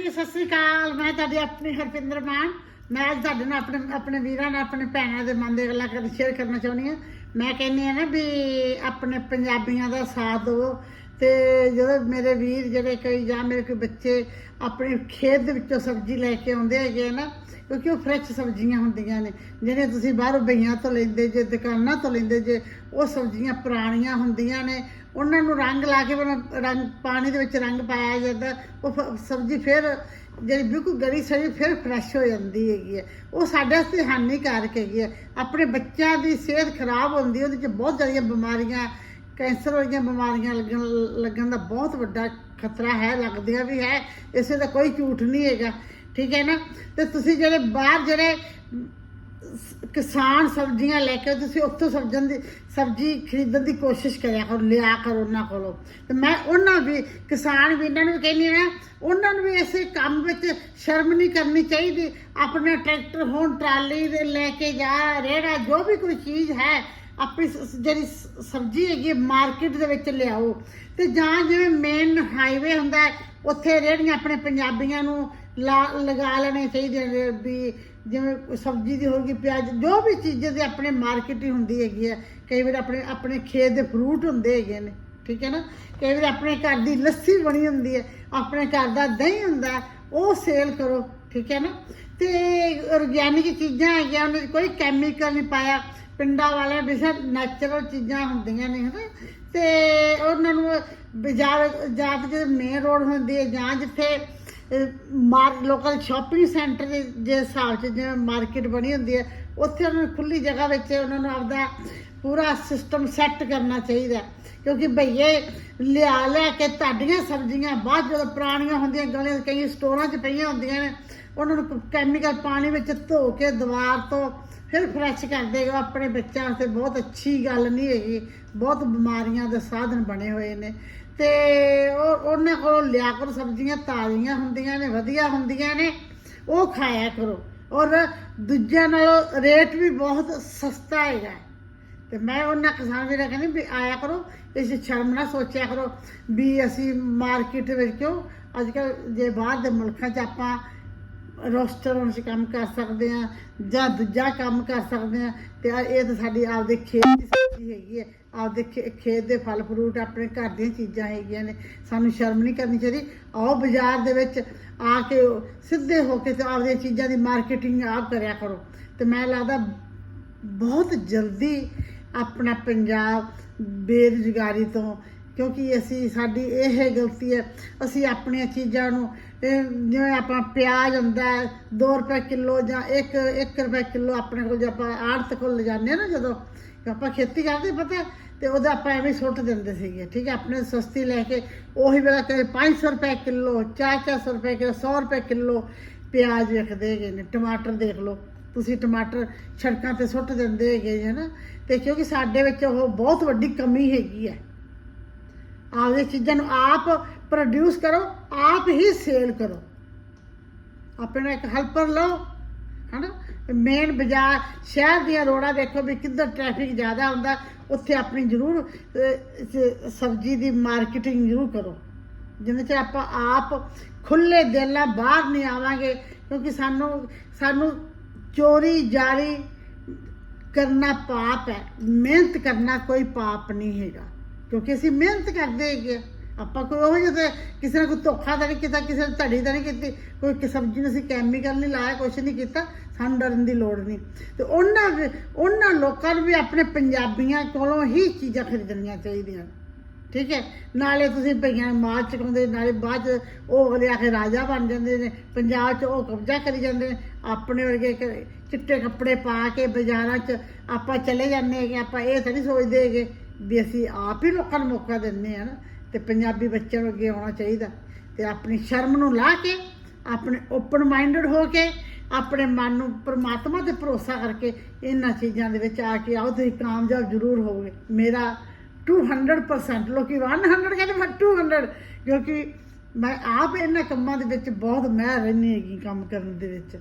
ਜੀ, ਸਤਿ ਸ੍ਰੀ ਅਕਾਲ। ਮੈਂ ਤੁਹਾਡੀ ਆਪਣੀ ਹਰਪਿੰਦਰ ਮਾਨ। ਮੈਂ ਅੱਜ ਤੁਹਾਡੇ ਨਾਲ ਆਪਣੇ ਆਪਣੇ ਵੀਰਾਂ ਨਾਲ, ਆਪਣੇ ਭੈਣਾਂ ਦੇ ਮਨ ਦੇ ਗੱਲਾਂ ਕਰ ਸ਼ੇਅਰ ਕਰਨਾ ਚਾਹੁੰਦੀ ਹਾਂ। ਮੈਂ ਕਹਿੰਦੀ ਹਾਂ ਨਾ ਵੀ ਆਪਣੇ ਪੰਜਾਬੀਆਂ ਦਾ ਸਾਥ ਦਿਓ ਤੇ ਜਦੋਂ ਮੇਰੇ ਵੀਰ ਜਿਹੜੇ ਕਈ ਜਾਂ ਮੇਰੇ ਕੋਈ ਬੱਚੇ ਆਪਣੇ ਖੇਤ ਦੇ ਵਿੱਚੋਂ ਸਬਜ਼ੀ ਲੈ ਕੇ ਆਉਂਦੇ ਹੈਗੇ ਆ ਨਾ, ਕਿਉਂਕਿ ਉਹ ਫਰੈਸ਼ ਸਬਜ਼ੀਆਂ ਹੁੰਦੀਆਂ ਨੇ। ਜਿਹੜੀਆਂ ਤੁਸੀਂ ਬਾਹਰੋਂ ਬਈਆਂ ਤੋਂ ਲੈਂਦੇ ਜੇ, ਦੁਕਾਨਾਂ ਤੋਂ ਲੈਂਦੇ ਜੇ, ਉਹ ਸਬਜ਼ੀਆਂ ਪੁਰਾਣੀਆਂ ਹੁੰਦੀਆਂ ਨੇ। ਉਹਨਾਂ ਨੂੰ ਰੰਗ ਲਾ ਕੇ ਰੰਗ, ਪਾਣੀ ਦੇ ਵਿੱਚ ਰੰਗ ਪਾਇਆ ਜਾਂਦਾ। ਉਹ ਫ- ਸਬਜ਼ੀ ਫਿਰ ਜਿਹੜੀ ਬਿਲਕੁਲ ਗਲੀ ਸੜੀ ਫਿਰ ਫਰੈਸ਼ ਹੋ ਜਾਂਦੀ ਹੈਗੀ ਹੈ। ਉਹ ਸਾਡੇ ਵਾਸਤੇ ਹਾਨੀਕਾਰਕ ਹੈਗੀ ਹੈ। ਆਪਣੇ ਬੱਚਿਆਂ ਦੀ ਸਿਹਤ ਖਰਾਬ ਹੁੰਦੀ ਉਹਦੇ 'ਚ ਬਹੁਤ ਜ਼ਿਆਦਾ ਬਿਮਾਰੀਆਂ, ਕੈਂਸਰ ਵਰਗੀਆਂ ਬਿਮਾਰੀਆਂ ਲੱਗਣ ਲੱਗਣ ਦਾ ਬਹੁਤ ਵੱਡਾ ਖਤਰਾ ਹੈ, ਲੱਗਦੀਆਂ ਵੀ ਹੈ। ਇਸੇ ਦਾ ਕੋਈ ਝੂਠ ਨਹੀਂ ਹੈਗਾ। ਠੀਕ ਹੈ ਨਾ? ਤੇ ਤੁਸੀਂ ਜਿਹੜੇ ਬਾਹਰ ਜਿਹੜੇ ਕਿਸਾਨ ਸਬਜ਼ੀਆਂ ਲੈ ਕੇ ਤੁਸੀਂ ਉੱਥੋਂ ਸਬਜ਼ੀਆਂ ਦੀ ਸਬਜ਼ੀ ਖਰੀਦਣ ਦੀ ਕੋਸ਼ਿਸ਼ ਕਰਿਆ ਕਰੋ, ਲਿਆ ਕਰੋ ਉਹਨਾਂ ਕੋਲੋਂ। ਤੇ ਮੈਂ ਉਹਨਾਂ ਵੀ ਕਿਸਾਨ ਵੀਰਾਂ ਨੂੰ ਵੀ ਕਹਿੰਦੀ ਹਾਂ, ਉਹਨਾਂ ਨੂੰ ਵੀ ਇਸੇ ਕੰਮ ਵਿੱਚ ਸ਼ਰਮ ਨਹੀਂ ਕਰਨੀ ਚਾਹੀਦੀ। ਆਪਣਾ ਟਰੈਕਟਰ ਹੋਣ, ਟਰਾਲੀ ਦੇ ਲੈ ਕੇ ਜਾ, ਰੇੜਾ, ਜੋ ਵੀ ਕੋਈ ਚੀਜ਼ ਹੈ, ਆਪਣੀ ਸ- ਜਿਹੜੀ ਸ- ਸਬਜ਼ੀ ਹੈਗੀ ਮਾਰਕੀਟ ਦੇ ਵਿੱਚ ਲਿਆਓ। ਤੇ ਜਾਂ ਜਿਵੇਂ ਮੇਨ ਹਾਈਵੇ ਹੁੰਦਾ ਉੱਥੇ ਰੇੜੀਆਂ ਆਪਣੇ ਪੰਜਾਬੀਆਂ ਨੂੰ ਲਾ- ਲਗਾ ਲੈਣੇ ਚਾਹੀਦੇ ਨੇ ਵੀ ਜਿਵੇਂ ਸਬਜ਼ੀ ਦੀ ਹੋਗੀ ਪਿਆਜ਼, ਜੋ ਵੀ ਚੀਜ਼ਾਂ ਦੀ ਆਪਣੇ ਮਾਰਕੀਟ ਹੀ ਹੁੰਦੀ ਹੈਗੀ ਹੈ। ਕਈ ਵਾਰ ਆਪਣੇ ਆਪਣੇ ਖੇਤ ਦੇ ਫਰੂਟ ਹੁੰਦੇ ਹੈਗੇ ਨੇ, ਠੀਕ ਹੈ ਨਾ? ਕਈ ਵਾਰ ਆਪਣੇ ਘਰ ਦੀ ਲੱਸੀ ਬਣੀ ਹੁੰਦੀ ਹੈ, ਆਪਣੇ ਘਰ ਦਾ ਦਹੀਂ ਹੁੰਦਾ, ਉਹ ਸੇਲ ਕਰੋ, ਠੀਕ ਹੈ ਨਾ? ਤੇ ਆਰਗੈਨਿਕ ਚੀਜ਼ਾਂ ਹੈਗੀਆਂ, ਉਹਨਾਂ 'ਚ ਕੋਈ ਕੈਮੀਕਲ ਨਹੀਂ ਪਾਇਆ। ਪਿੰਡਾਂ ਵਾਲਿਆਂ ਬੇਸ਼ੱਕ ਨੈਚੁਰਲ ਚੀਜ਼ਾਂ ਹੁੰਦੀਆਂ ਨੇ, ਹਨਾ? ਤੇ ਉਹਨਾਂ ਨੂੰ ਬਾਜ਼ਾਰ, ਜਾਂ ਤਾਂ ਜਿਹੜੇ ਮੇਨ ਰੋਡ ਹੁੰਦੀ ਹੈ ਜਾਂ ਜਿੱਥੇ ਮਾਰ ਲੋਕਲ ਸ਼ਾਪਿੰਗ ਸੈਂਟਰ ਦੇ ਜੇ ਹਿਸਾਬ 'ਚ ਜਿਵੇਂ ਮਾਰਕੀਟ ਬਣੀ ਹੁੰਦੀ ਹੈ, ਉੱਥੇ ਉਹਨਾਂ ਨੂੰ ਖੁੱਲੀ ਜਗ੍ਹਾ ਵਿੱਚ ਉਹਨਾਂ ਨੂੰ ਆਪਦਾ ਪੂਰਾ ਸਿਸਟਮ ਸੈੱਟ ਕਰਨਾ ਚਾਹੀਦਾ ਕਿਉਂਕਿ ਭਈਏ, ਲਿਆ ਲਿਆ ਕੇ ਤੁਹਾਡੀਆਂ ਸਬਜ਼ੀਆਂ, ਬਾਅਦ ਜਦੋਂ ਪੁਰਾਣੀਆਂ ਹੁੰਦੀਆਂ ਗਲੇ ਕਈ ਸਟੋਰਾਂ 'ਚ ਪਈਆਂ ਹੁੰਦੀਆਂ ਨੇ, ਉਹਨਾਂ ਨੂੰ ਕੈਮੀਕਲ ਪਾਣੀ ਵਿੱਚ ਧੋ ਕੇ ਦੀਵਾਰ ਤੋਂ ਫਿਰ ਫਰੈਸ਼ ਕਰਦੇ ਦੇਗਾ ਆਪਣੇ ਬੱਚਿਆਂ ਵਾਸਤੇ ਬਹੁਤ ਅੱਛੀ ਗੱਲ ਨਹੀਂ ਹੈਗੀ। ਬਹੁਤ ਬਿਮਾਰੀਆਂ ਦੇ ਸਾਧਨ ਬਣੇ ਹੋਏ ਨੇ। ਤੇ ਉਹ ਉਹਨਾਂ ਕੋਲੋਂ ਲਿਆ ਕਰੋ, ਸਬਜ਼ੀਆਂ ਤਾਜ਼ੀਆਂ ਹੁੰਦੀਆਂ ਨੇ, ਵਧੀਆ ਹੁੰਦੀਆਂ ਨੇ, ਉਹ ਖਾਇਆ ਕਰੋ। ਔਰ ਦੂਜਿਆਂ ਨਾਲੋਂ ਰੇਟ ਵੀ ਬਹੁਤ ਸਸਤਾ ਹੈਗਾ। ਤੇ ਮੈਂ ਉਹਨਾਂ ਕਿਸਾਨ ਵੀਰਾਂ ਕਹਿੰਦੀ ਵੀ ਆਇਆ ਕਰੋ, ਇਸ ਸ਼ਰਮ ਨਾ ਸੋਚਿਆ ਕਰੋ ਵੀ ਅਸੀਂ ਮਾਰਕੀਟ ਵਿੱਚ ਕਿਉਂ, ਅੱਜ ਕੱਲ੍ਹ ਜੇ ਬਾਹਰ ਦੇ ਮੁਲਕਾਂ 'ਚ ਆਪਾਂ ਰੈਸਟੋਰੈਂਟ 'ਚ ਕੰਮ ਕਰ ਸਕਦੇ ਆ ਜਾਂ ਦੂਜਾ ਕੰਮ ਕਰ ਸਕਦੇ ਆ ਤੇ ਇਹ ਤਾਂ ਸਾਡੀ ਆਪਦੇ ਖੇਤ ਦੀ ਸਬਜ਼ੀ ਹੈਗੀ ਹੈ। ਆਪਦੇ ਖੇ- ਖੇਤ ਦੇ ਫਲ ਫਰੂਟ ਆਪਣੇ ਘਰ ਦੀਆਂ ਚੀਜ਼ਾਂ ਹੈਗੀਆਂ ਨੇ। ਸਾਨੂੰ ਸ਼ਰਮ ਨਹੀਂ ਕਰਨੀ ਚਾਹੀਦੀ। ਆਓ ਬਾਜ਼ਾਰ ਦੇ ਵਿੱਚ ਆ ਕੇ ਸਿੱਧੇ ਹੋ ਕੇ ਤੇ ਆਪਦੀਆਂ ਚੀਜ਼ਾਂ ਦੀ ਮਾਰਕੀਟਿੰਗ ਆਪ ਕਰਿਆ ਕਰੋ। ਤੇ ਮੈਂ ਲੱਗਦਾ ਬਹੁਤ ਜਲਦੀ ਆਪਣਾ ਪੰਜਾਬ ਬੇਰੁਜ਼ਗਾਰੀ ਤੋਂ ਕਿਉਂਕਿ ਅਸੀਂ, ਸਾਡੀ ਇਹ ਗਲਤੀ ਹੈ, ਅਸੀਂ ਆਪਣੀਆਂ ਚੀਜ਼ਾਂ ਨੂੰ, ਇਹ ਜਿਵੇਂ ਆਪਾਂ ਪਿਆਜ਼ ਹੁੰਦਾ ਹੈ 2 ਰੁਪਏ ਕਿਲੋ ਜਾਂ 1 1 ਰੁਪਏ ਕਿਲੋ ਆਪਣੇ ਕੋਲ ਜੇ ਆਪਾਂ ਆੜਤ ਕੋਲ ਲਿਜਾਂਦੇ ਹਾਂ ਨਾ ਜਦੋਂ ਆਪਾਂ ਖੇਤੀ ਕਰਦੇ ਪਤਾ ਤੇ ਉਹਦਾ ਆਪਾਂ ਐਵੇਂ ਸੁੱਟ ਦਿੰਦੇ ਸੀਗੇ, ਠੀਕ ਹੈ, ਆਪਣੇ ਸਸਤੀ ਲੈ ਕੇ, ਉਹੀ ਵੇਲਾ ਕਦੇ 500 ਰੁਪਏ ਕਿਲੋ 4-400 ਰੁਪਏ ਕਿਲੋ 100 ਰੁਪਏ ਕਿਲੋ ਪਿਆਜ਼ ਵਿਕਦੇ ਹੈਗੇ ਨੇ, ਟਮਾਟਰ ਦੇਖ ਲਓ, ਤੁਸੀਂ ਟਮਾਟਰ ਸੜਕਾਂ ਤੇ ਸੁੱਟ ਦਿੰਦੇ ਹੈਗੇ ਹੈ ਨਾ, ਤੇ ਕਿਉਂਕਿ ਸਾਡੇ ਵਿੱਚ ਉਹ ਬਹੁਤ ਵੱਡੀ ਕਮੀ ਹੈਗੀ ਹੈ। ਆਪਦੇ ਚੀਜ਼ਾਂ ਨੂੰ ਆਪ ਪ੍ਰੋਡਿਊਸ ਕਰੋ, ਆਪ ਹੀ ਸੇਲ ਕਰੋ। ਆਪਣਾ ਇੱਕ ਹੈਲਪਰ ਲਓ, ਹਨਾ? ਮੇਨ ਬਾਜ਼ਾਰ, ਸ਼ਹਿਰ ਦੀਆਂ ਰੋਡਾਂ ਦੇਖੋ ਵੀ ਕਿੱਧਰ ਟ੍ਰੈਫਿਕ ਜ਼ਿਆਦਾ ਹੁੰਦਾ, ਉੱਥੇ ਆਪਣੀ ਜ਼ਰੂਰ ਸਬਜ਼ੀ ਦੀ ਮਾਰਕੀਟਿੰਗ ਜ਼ਰੂਰ ਕਰੋ। ਜਿਵੇਂ ਕਿ ਆਪਾਂ ਆਪ ਖੁੱਲੇ ਦਿਲ ਨਾਲ ਬਾਹਰ ਨਹੀਂ ਆਵਾਂਗੇ, ਕਿਉਂਕਿ ਸਾਨੂੰ ਸਾਨੂੰ ਚੋਰੀ ਜਾਰੀ ਕਰਨਾ ਪਾਪ ਹੈ। ਮਿਹਨਤ ਕਰਨਾ ਕੋਈ ਪਾਪ ਨਹੀਂ ਹੈਗਾ। ਕਿਉਂਕਿ ਅਸੀਂ ਮਿਹਨਤ ਕਰਦੇ ਹੈਗੇ ਆ ਆਪਾਂ ਕੋਈ ਉਹ ਜਿਹੇ ਕਿਸੇ ਨੇ ਕੋਈ ਧੋਖਾ ਤਾਂ ਨਹੀਂ ਕੀਤਾ, ਕਿਸੇ ਨੇ ਧੜੀ ਤਾਂ ਨਹੀਂ ਕੀਤੀ, ਕੋਈ ਕਿ ਸਬਜ਼ੀ ਨੂੰ ਅਸੀਂ ਕੈਮੀਕਲ ਨਹੀਂ ਲਾਇਆ, ਕੁਛ ਨਹੀਂ ਕੀਤਾ, ਸਾਨੂੰ ਡਰਨ ਦੀ ਲੋੜ ਨਹੀਂ। ਤੇ ਉਹਨਾਂ ਵੀ- ਉਹਨਾਂ ਲੋਕਾਂ ਨੂੰ ਵੀ ਆਪਣੇ ਪੰਜਾਬੀਆਂ ਕੋਲੋਂ ਹੀ ਚੀਜ਼ਾਂ ਖਰੀਦਣੀਆਂ ਚਾਹੀਦੀਆਂ। ਠੀਕ ਹੈ? ਨਾਲੇ ਤੁਸੀਂ ਭਈਆਂ ਨੂੰ ਮਾਰ ਚਕਾਉਂਦੇ, ਨਾਲੇ ਬਾਅਦ 'ਚ ਉਹ ਅਗਲੇ ਆ ਕੇ ਰਾਜਾ ਬਣ ਜਾਂਦੇ ਨੇ, ਪੰਜਾਬ 'ਚ ਉਹ ਕਬਜ਼ਾ ਕਰੀ ਜਾਂਦੇ ਨੇ, ਆਪਣੇ ਵਰਗੇ ਕ- ਚਿੱਟੇ ਕੱਪੜੇ ਪਾ ਕੇ ਬਾਜ਼ਾਰਾਂ 'ਚ ਆਪਾਂ ਚਲੇ ਜਾਂਦੇ ਹੈਗੇ, ਆਪਾਂ ਇਹ ਤਾਂ ਨਹੀਂ ਸੋਚਦੇ ਹੈਗੇ ਵੀ ਅਸੀਂ ਆਪ ਹੀ ਲੋਕਾਂ ਨੂੰ ਮੌਕਾ ਦਿੰਦੇ ਆ ਨਾ, ਤੇ ਪੰਜਾਬੀ ਬੱਚਿਆਂ ਨੂੰ ਅੱਗੇ ਆਉਣਾ ਚਾਹੀਦਾ। ਤੇ ਆਪਣੀ ਸ਼ਰਮ ਨੂੰ ਲਾ ਕੇ, ਆਪਣੇ ਓਪਨ ਮਾਈਂਡਡ ਹੋ ਕੇ, ਆਪਣੇ ਮਨ ਨੂੰ ਪਰਮਾਤਮਾ ਤੇ ਭਰੋਸਾ ਕਰਕੇ ਇਹਨਾਂ ਚੀਜ਼ਾਂ ਦੇ ਵਿੱਚ ਆ ਕੇ ਆਓ, ਤੁਸੀਂ ਕਾਮਯਾਬ ਜ਼ਰੂਰ ਹੋਵੋਗੇ। ਮੇਰਾ 200% ਲੋਕੀ 100 ਕਹਿੰਦੇ, ਮੈਂ 200 ਕਿਉਂਕਿ ਮੈਂ ਆਪ ਇਹਨਾਂ ਕੰਮਾਂ ਦੇ ਵਿੱਚ ਬਹੁਤ, ਮੈਂ ਰਹਿੰਦੀ ਹੈਗੀ ਕੰਮ ਕਰਨ ਦੇ ਵਿੱਚ।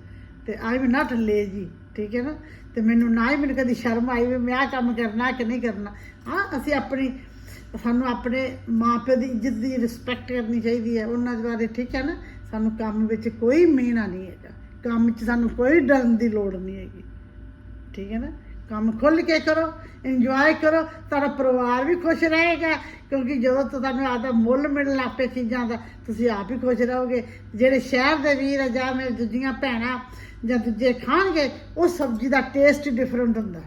ਤੇ ਆਈ ਐਮ ਨਾਟ ਲੇਜੀ ਠੀਕ ਹੈ ਨਾ? ਤੇ ਮੈਨੂੰ ਨਾ ਹੀ ਮੈਨੂੰ ਕਦੀ ਸ਼ਰਮ ਆਈ ਵੀ ਮੈਂ ਆਹ ਕੰਮ ਕਰਨਾ ਕਿ ਨਹੀਂ ਕਰਨਾ। ਹਾਂ, ਅਸੀਂ ਆਪਣੀ, ਸਾਨੂੰ ਆਪਣੇ ਮਾਪੇ ਦੀ ਇੱਜ਼ਤ ਦੀ ਰਿਸਪੈਕਟ ਕਰਨੀ ਚਾਹੀਦੀ ਹੈ, ਉਹਨਾਂ ਦੇ ਬਾਰੇ, ਠੀਕ ਹੈ ਨਾ? ਸਾਨੂੰ ਕੰਮ ਵਿੱਚ ਕੋਈ ਮੀਣਾ ਨਹੀਂ ਹੈਗਾ। ਕੰਮ 'ਚ ਸਾਨੂੰ ਕੋਈ ਡਰਨ ਦੀ ਲੋੜ ਨਹੀਂ ਹੈਗੀ। ਠੀਕ ਹੈ ਨਾ? ਕੰਮ ਖੁੱਲ ਕੇ ਕਰੋ ਇੰਜੋਏ ਕਰੋ, ਤੁਹਾਡਾ ਪਰਿਵਾਰ ਵੀ ਖੁਸ਼ ਰਹੇਗਾ, ਕਿਉਂਕਿ ਜਦੋਂ ਤੁਹਾਨੂੰ ਆਦਾ ਮੁੱਲ ਮਿਲਣ ਲੱਗ ਪਏ ਚੀਜ਼ਾਂ ਦਾ, ਤੁਸੀਂ ਆਪ ਹੀ ਖੁਸ਼ ਰਹੋਗੇ। ਜਿਹੜੇ ਸ਼ਹਿਰ ਦੇ ਵੀਰ ਆ ਜਾਂ ਮੇਰੇ ਦੂਜੀਆਂ ਭੈਣਾਂ ਜਾਂ ਦੂਜੇ ਖਾਣਗੇ, ਉਹ ਸਬਜ਼ੀ ਦਾ ਟੇਸਟ ਡਿਫਰੈਂਟ ਹੁੰਦਾ।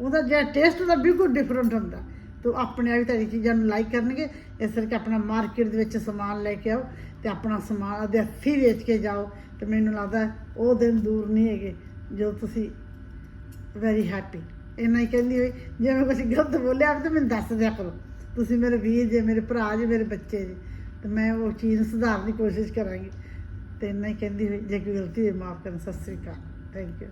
ਉਹਦਾ ਜਿਹੜਾ ਟੇਸਟ ਉਹਦਾ ਬਿਲਕੁਲ ਡਿਫਰੈਂਟ ਹੁੰਦਾ। ਤੋ ਆਪਣੇ ਆਪ ਹੀ ਤੁਹਾਡੀ ਚੀਜ਼ਾਂ ਨੂੰ ਲਾਈਕ ਕਰਨਗੇ, ਇਸ ਕਰਕੇ ਆਪਣਾ ਮਾਰਕੀਟ ਦੇ ਵਿੱਚ ਸਮਾਨ ਲੈ ਕੇ ਆਓ ਤੇ ਆਪਣਾ ਸਮਾਨ ਉਹਦੇ ਹੱਥੀਂ ਵੇਚ ਕੇ ਜਾਓ। ਤੇ ਮੈਨੂੰ ਲੱਗਦਾ ਉਹ ਦਿਨ ਦੂਰ ਨਹੀਂ ਹੈਗੇ, ਜਦੋਂ ਤੁਸੀਂ ਵੈਰੀ ਹੈਪੀ ਇੰਨਾ ਹੀ ਕਹਿੰਦੀ ਹੋਈ, ਜੇ ਮੈਂ ਕੁਝ ਗਲਤ ਬੋਲਿਆ ਤਾਂ ਮੈਨੂੰ ਦੱਸ ਦਿਆ ਕਰੋ। ਤੁਸੀਂ ਮੇਰੇ ਵੀਰ ਜੇ, ਮੇਰੇ ਭਰਾ ਜੇ, ਮੇਰੇ ਬੱਚੇ ਜੇ, ਤੇ ਮੈਂ ਉਹ ਚੀਜ਼ ਨੂੰ ਸੁਧਾਰਨ ਦੀ ਕੋਸ਼ਿਸ਼ ਕਰਾਂਗੀ। ਤੇ ਇੰਨਾ ਹੀ ਕਹਿੰਦੀ ਹੋਈ, ਜੇ ਕੋਈ ਗਲਤੀ ਹੋਈ, ਮਾਫ ਕਰਨ, ਸਤਿ ਸ੍ਰੀ ਅਕਾਲ। Thank you